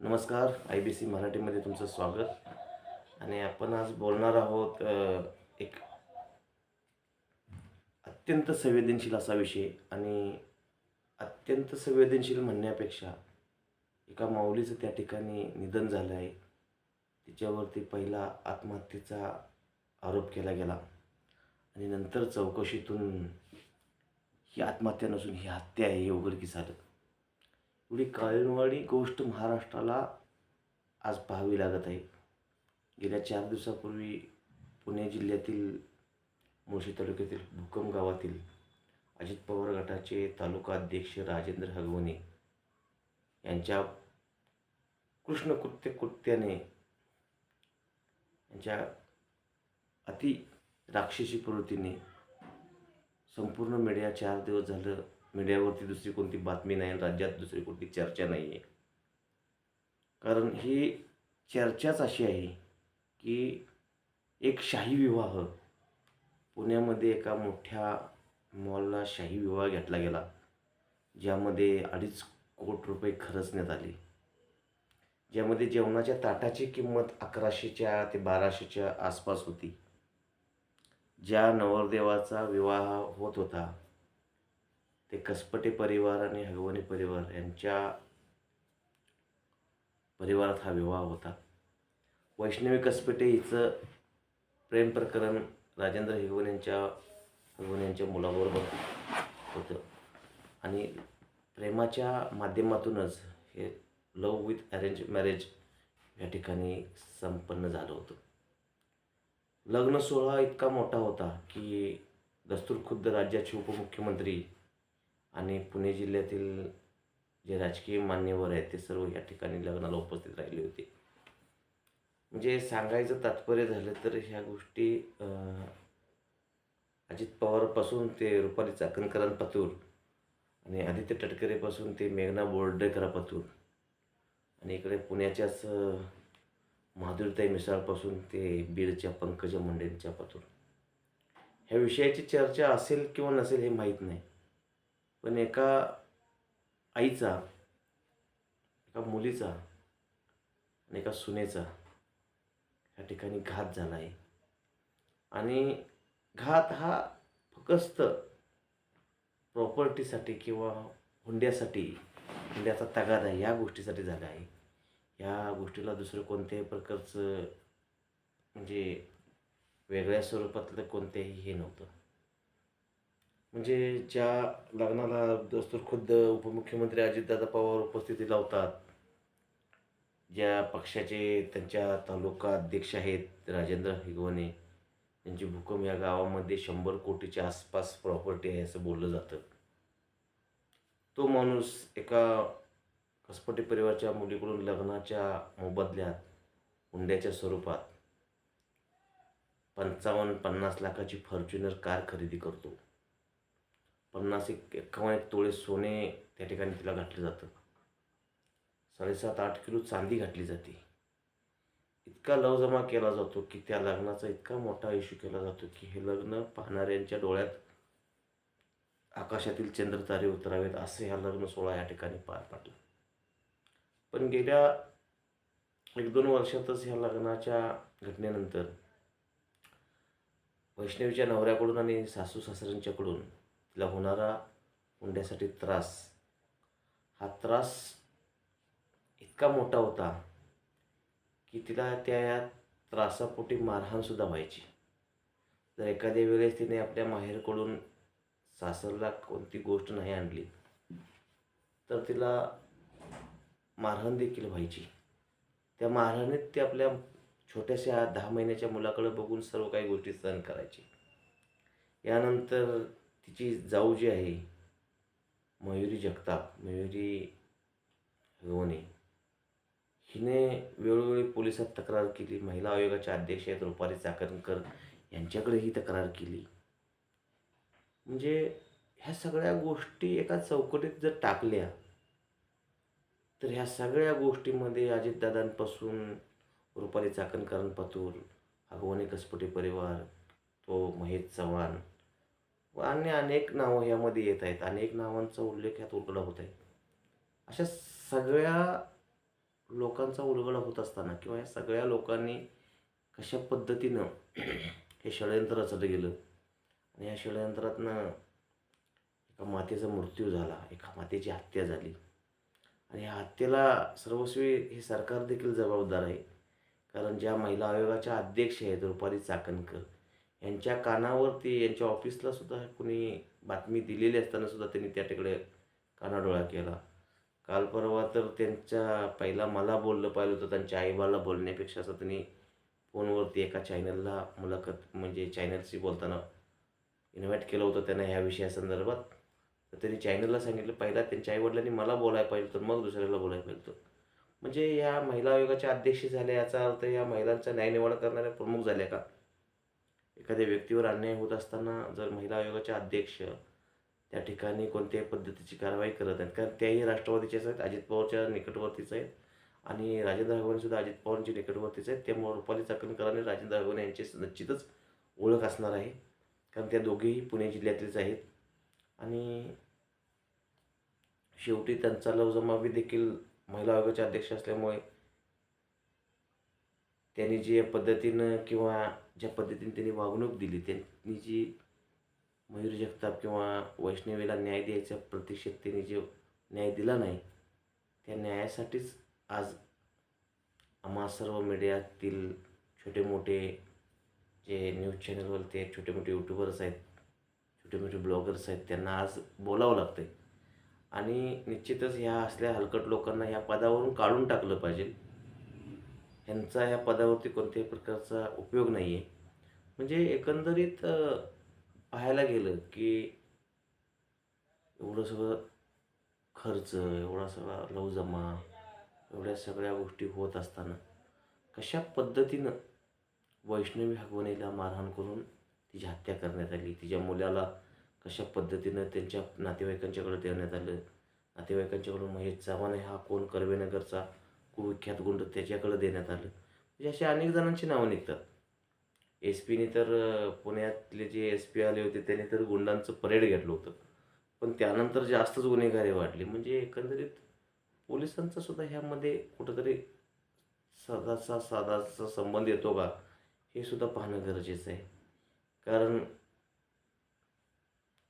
नमस्कार I B C मराठीमध्ये तुमचं स्वागत. आणि आपण आज बोलणार आहोत एक अत्यंत संवेदनशील असा विषय आणि अत्यंत संवेदनशील म्हणण्यापेक्षा एका माऊलीचं त्या ठिकाणी निधन झालं आहे. तिच्यावरती पहिला आत्महत्येचा आरोप केला गेला. आणि नंतर चौकशीतून ही आत्महत्या नसून ही हत्या आहे हे उघडकीस आलं. एवढी काळीणवाडी गोष्ट महाराष्ट्राला आज पाहावी लागत आहे. गेल्या चार दिवसापूर्वी पुणे जिल्ह्यातील मुळशी तालुक्यातील भूकंप गावातील अजित पवार गटाचे तालुका अध्यक्ष राजेंद्र हगवणे यांच्या कृष्णकृत्य कृत्याने यांच्या अति राक्षसी प्रवृत्तीने संपूर्ण मीडिया चार दिवस झालं मीडियावरती दुसरी कोणती बातमी नाही राज्यात दुसरी कोणती चर्चा नाही आहे. कारण ही चर्चाच अशी आहे की एक शाही विवाह. पुण्यामध्ये एका मोठ्या मॉलला शाही विवाह घेतला गेला ज्यामध्ये अडीच कोट रुपये खर्चण्यात आले. ज्यामध्ये जेवणाच्या ताटाची किंमत अकराशेच्या ते बाराशेच्या आसपास होती. ज्या नवरदेवाचा विवाह होत होता ते कसपटे परिवार आणि हगवणी परिवार यांच्या परिवारात हा विवाह होता. वैष्णवी कसपटे हिचं प्रेम प्रकरण राजेंद्र हेगवण यांच्या हेगवण यांच्या मुलाबरोबर होतं. आणि प्रेमाच्या माध्यमातूनच हे लव विथ अरेंज मॅरेज या ठिकाणी संपन्न झालं होतं. लग्न सोहळा इतका मोठा होता की दस्तूर खुद्द राज्याचे उपमुख्यमंत्री आणि पुणे जिल्ह्यातील जे राजकीय मान्यवर आहेत ते सर्व या ठिकाणी लग्नाला उपस्थित राहिले होते. म्हणजे सांगायचं तात्पर्य झालं तर ह्या गोष्टी अजित पवारपासून ते रुपाली चाकणकरांपातूर आणि आदित्य तटकरेपासून ते मेघना बोर्डेकरापातूर आणि इकडे पुण्याच्याच अं, माधुरीताई मिसाळपासून ते बीडच्या पंकजा मुंडेंच्या पातूर ह्या विषयाची चर्चा असेल किंवा नसेल हे माहीत नाही. पण एका आईचा एका मुलीचा आणि एका सुनेचा ह्या ठिकाणी घात झाला आहे. आणि घात हा फकस्त प्रॉपर्टीसाठी किंवा हुंड्यासाठी हुंड्याचा तगादा या गोष्टीसाठी झाला आहे. या गोष्टीला दुसरं कोणत्याही प्रकारचं म्हणजे वेगळ्या स्वरूपातलं कोणतेही हे नव्हतं. म्हणजे ज्या लग्नाला दस्तूर खुद्द उपमुख्यमंत्री अजितदादा पवार उपस्थिती लावतात ज्या पक्षाचे त्यांच्या तालुका अध्यक्ष आहेत राजेंद्र हिगवणे त्यांची भूकंप या गावामध्ये शंभर कोटीच्या आसपास प्रॉपर्टी आहे असं बोललं जातं. तो माणूस एका कसपटे परिवारच्या मुलीकडून लग्नाच्या मोबदल्यात हुंड्याच्या स्वरूपात पंचावन्न पन्नास लाखाची फॉर्च्युनर कार खरेदी करतो. पन्नास एक एक्कावन्न एक तोळे सोने त्या ठिकाणी तिला घातलं जातं. साडेसात आठ किलो चांदी घातली जाते. इतका लवजमा केला जातो की त्या लग्नाचा इतका मोठा इश्यू केला जातो की हे लग्न पाहणाऱ्यांच्या डोळ्यात आकाशातील चंद्रतारे उतरावेत असे ह्या लग्न सोहळा या ठिकाणी पार पाडला. पण गेल्या एक दोन वर्षातच ह्या लग्नाच्या घटनेनंतर वैष्णवीच्या नवऱ्याकडून आणि सासू सासऱ्यांच्याकडून तिला होणारा हुंड्यासाठी त्रास. हा त्रास इतका मोठा होता की तिला त्या त्रासापोटी मारहाणसुद्धा व्हायची. जर एखाद्या वेळेस तिने आपल्या माहेरकडून सासरला कोणती गोष्ट नाही आणली तर तिला मारहाण देखील व्हायची. त्या मारहाणीत ती आपल्या छोट्याशा दहा महिन्याच्या मुलाकडे बघून सर्व काही गोष्टी सहन करायची. यानंतर तिची जाऊ जी आहे मयुरी जगताप मयुरी हगवणे हिने वेळोवेळी पोलिसात तक्रार केली. महिला आयोगाच्या अध्यक्ष आहेत रुपाली चाकणकर यांच्याकडेही तक्रार केली. म्हणजे ह्या सगळ्या गोष्टी एका चौकटीत जर टाकल्या तर ह्या सगळ्या गोष्टीमध्ये अजितदादांपासून रुपाली चाकणकरांपासून हगवणे कसपटे परिवार तो महेश चव्हाण व अन्य अनेक नावं यामध्ये येत आहेत. अनेक नावांचा उल्लेख यात उलगडा होत आहे. अशा सगळ्या लोकांचा उलगडा होत असताना किंवा या सगळ्या लोकांनी कशा पद्धतीनं हे षडयंत्र रचलं गेलं? आणि या षडयंत्रातनं एका मातेचा मृत्यू झाला एका मातेची हत्या झाली. आणि या हत्येला सर्वस्वी हे सरकार देखील जबाबदार आहे. कारण ज्या महिला आयोगाच्या अध्यक्ष आहेत रुपाली चाकणकर यांच्या कानावरती यांच्या ऑफिसला सुद्धा कुणी बातमी दिलेली असताना सुद्धा त्यांनी त्या तिकडे कानाडोळा केला. काल परवा तर त्यांच्या पहिला मला बोललं पाहिलं होतं त्यांच्या आईबाला बोलण्यापेक्षा असं त्यांनी फोनवरती एका चॅनलला मुलाखत म्हणजे चॅनलशी बोलताना इन्व्हाइट केलं होतं त्यांना ह्या विषयासंदर्भात तर त्यांनी चॅनलला सांगितलं पहिला त्यांच्या आईवडिलांनी मला बोलायला पाहिजे तर मग दुसऱ्याला बोलायला पाहिजे होतं. म्हणजे या महिला आयोगाच्या अध्यक्ष झाल्या याचा अर्थ या महिलांचा न्यायनिवाडा करणाऱ्या प्रमुख झाल्या का? एखाद्या व्यक्तीवर अन्याय होत असताना जर महिला आयोगाचे अध्यक्ष त्या ठिकाणी कोणत्याही पद्धतीची कारवाई करत आहेत कारण त्याही राष्ट्रवादीचेच आहेत अजित पवारच्या निकटवर्तीच आहेत आणि राजेंद्र हगवणेसुद्धा अजित पवारांचे निकटवर्तीच आहेत. त्यामुळे रुपाली चाकणकर आणि राजेंद्र हगवणे यांची निश्चितच ओळख असणार आहे. कारण त्या दोघेही पुणे जिल्ह्यातलेच आहेत. आणि शेवटी त्यांचा लवजमावी देखील महिला आयोगाचे अध्यक्ष असल्यामुळे त्यांनी जे पद्धतीनं किंवा ज्या पद्धतीने त्यांनी वागणूक दिली त्यांनी जी मयूर जगताप किंवा वैष्णवीला न्याय द्यायच्या प्रतीक्षेत त्यांनी जे न्याय दिला नाही त्या न्यायासाठीच आज आम्हा सर्व मीडियातील छोटे मोठे जे न्यूज चॅनलवरती आहेत छोटे मोठे यूट्यूबर्स आहेत छोटे मोठे ब्लॉगर्स आहेत त्यांना आज बोलावं लागतं आहे आणि निश्चितच ह्या असल्या हलकट लोकांना ह्या पदावरून काढून टाकलं पाहिजे. ह्यांचा ह्या पदावरती कोणत्याही प्रकारचा उपयोग नाही आहे म्हणजे एकंदरीत पाहायला गेलं की एवढं सगळं खर्च एवढा सगळा लवजमा एवढ्या सगळ्या गोष्टी होत असताना कशा पद्धतीनं वैष्णवी हगवणीला मारहाण करून तिची हत्या करण्यात आली? तिच्या मुलाला कशा पद्धतीनं त्यांच्या नातेवाईकांच्याकडे देण्यात आलं? नातेवाईकांच्याकडून महेश चव्हाण हा कोण? कर्वेनगरचा कुविख्यात गुंड त्याच्याकडं देण्यात आलं. म्हणजे अशा अनेक जणांची नावं निघतात. एस पीने तर पुण्यातले जे एस पी आले होते त्याने तर गुंडांचं परेड घेतलं होतं. पण त्यानंतर जास्तच गुन्हेगारी वाढली. म्हणजे एकंदरीत पोलिसांचा सुद्धा ह्यामध्ये कुठंतरी साधाचा साधाचा संबंध येतो का हे सुद्धा पाहणं गरजेचं आहे. कारण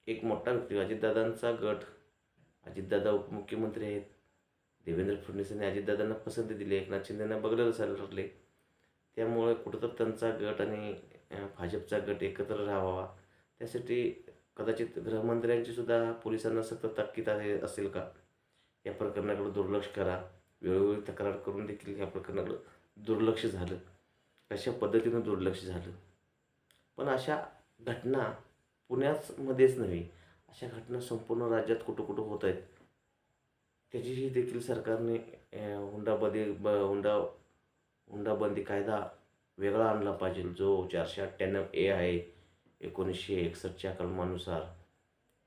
एक मोठा व्यक्ती अजितदादांचा गट अजितदादा उपमुख्यमंत्री आहेत देवेंद्र फडणवीस आणि अजितदादांना पसंती दिली एकनाथ शिंदेना बघलं रसायला ठरले त्यामुळे कुठंतर त्यांचा गट आणि भाजपचा गट एकत्र राहावा. त्यासाठी कदाचित गृहमंत्र्यांचीसुद्धा पोलिसांना सतत ताकीद आहे असेल का? या प्रकरणाकडे दुर्लक्ष करा. वेळोवेळी तक्रार करून देखील या प्रकरणाकडे दुर्लक्ष झालं. अशा पद्धतीनं दुर्लक्ष झालं. पण अशा घटना पुण्याचमध्येच नव्हे अशा घटना संपूर्ण राज्यात कुठं कुठं होत आहेत. त्याचीही देखील सरकारने हुंडाबंदी ब हुंडा हुंडाबंदी कायदा वेगळा आणला पाहिजे. जो चारशे अठ्ठ्याण्णव ए आहे एकोणीसशे एकसष्टच्या कलमानुसार.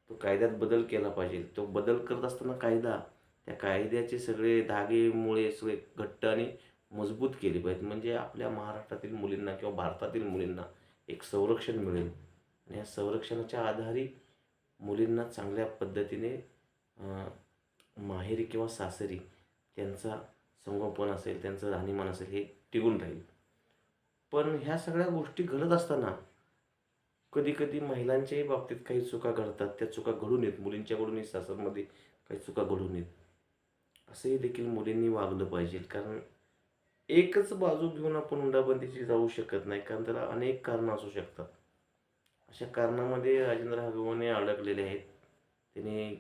तो कायद्यात बदल केला पाहिजे. तो बदल करत असताना कायदा त्या कायद्याचे सगळे धागेमुळे सगळे घट्ट आणि मजबूत केले पाहिजेत. म्हणजे आपल्या महाराष्ट्रातील मुलींना किंवा भारतातील मुलींना एक संरक्षण मिळेल. आणि या संरक्षणाच्या आधारे मुलींना चांगल्या पद्धतीने माहेरी किंवा सासरी त्यांचा संगोपन असेल त्यांचं राहणीमान असेल हे टिकून राहील. पण ह्या सगळ्या गोष्टी घडत असताना कधीकधी महिलांच्याही बाबतीत काही चुका घडतात. त्या चुका घडून येत. मुलींच्याकडूनही सासरमध्ये काही चुका घडून येत. असंही देखील मुलींनी वागलं पाहिजे. कारण एकच बाजू घेऊन आपण हुंडाबंदीची जाऊ शकत नाही. कारण त्याला अनेक कारणं असू शकतात. अशा कारणामध्ये राजेंद्र हगवणे अडकलेले आहेत. त्यांनी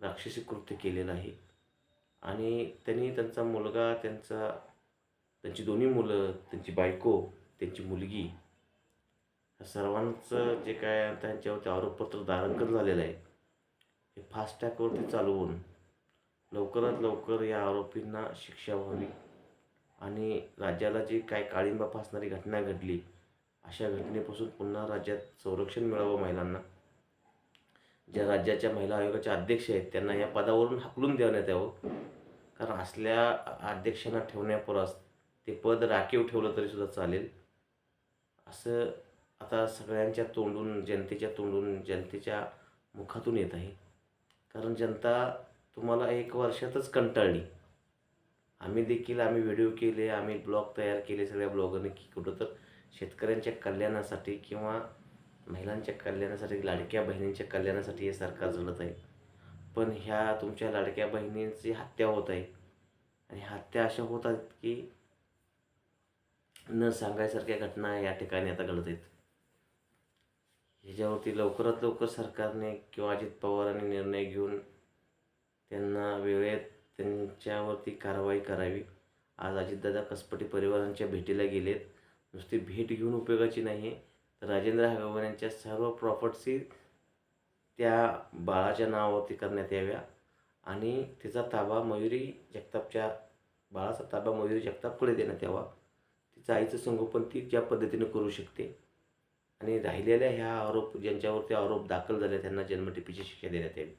राक्षसी कृत्य केलेलं आहे. आणि त्यांनी त्यांचा मुलगा त्यांचा त्यांची दोन्ही मुलं त्यांची बायको त्यांची मुलगी सर्वांचं जे काय त्यांच्यावरती आरोपपत्र दाखल झालेलं आहे हे फास्टॅगवरती चालवून लवकरात लवकर या आरोपींना शिक्षा व्हावी आणि राज्याला जी काय काळिंबा फासणारी घटना घडली अशा घटनेपासून पुन्हा राज्यात संरक्षण मिळावं महिलांना. ज्या राज्याच्या महिला आयोगाच्या अध्यक्ष आहेत त्यांना या पदावरून हाकलून देण्यात यावं. कारण असल्या अध्यक्षांना ठेवण्यापुरस ते पद राखीव ठेवलं तरी सुद्धा चालेल. असं आता सगळ्यांच्या तोंडून जनतेच्या तोंडून जनतेच्या मुखातून येत आहे. कारण जनता तुम्हाला एक वर्षातच कंटाळली. आम्ही देखील आम्ही व्हिडिओ केले आम्ही ब्लॉग तयार केले सगळ्या ब्लॉगरने की कुठं तर शेतकऱ्यांच्या कल्याणासाठी किंवा महिलांच्या कल्याणासाठी लाडक्या बहिणींच्या कल्याणासाठी हे सरकार झुलत आहे. पण ह्या तुमच्या लाडक्या बहिणींची हत्या होत आहे. आणि हत्या अशा होत आहेत की न सांगायसारख्या घटना या ठिकाणी आता घडत आहेत. ह्याच्यावरती लवकरात लवकर सरकारने किंवा अजित पवारांनी निर्णय घेऊन त्यांना वेळेत त्यांच्यावरती कारवाई करावी. आज अजितदादा कसपटी परिवारांच्या भेटीला गेलेत. नुसती भेट घेऊन उपयोगाची नाही तर राजेंद्र हगवण यांच्या सर्व प्रॉपर्टी त्या बाळाच्या नावावरती करण्यात याव्या. आणि तिचा ताबा मयुरी जगतापच्या बाळाचा ताबा मयुरी जगतापकडे देण्यात यावा. तिचं आईचं संगोपन ती ज्या पद्धतीने करू शकते. आणि राहिलेल्या ह्या आरोप ज्यांच्यावरती आरोप दाखल झाले त्यांना जन्मटिपीची शिक्षा देण्यात यावी.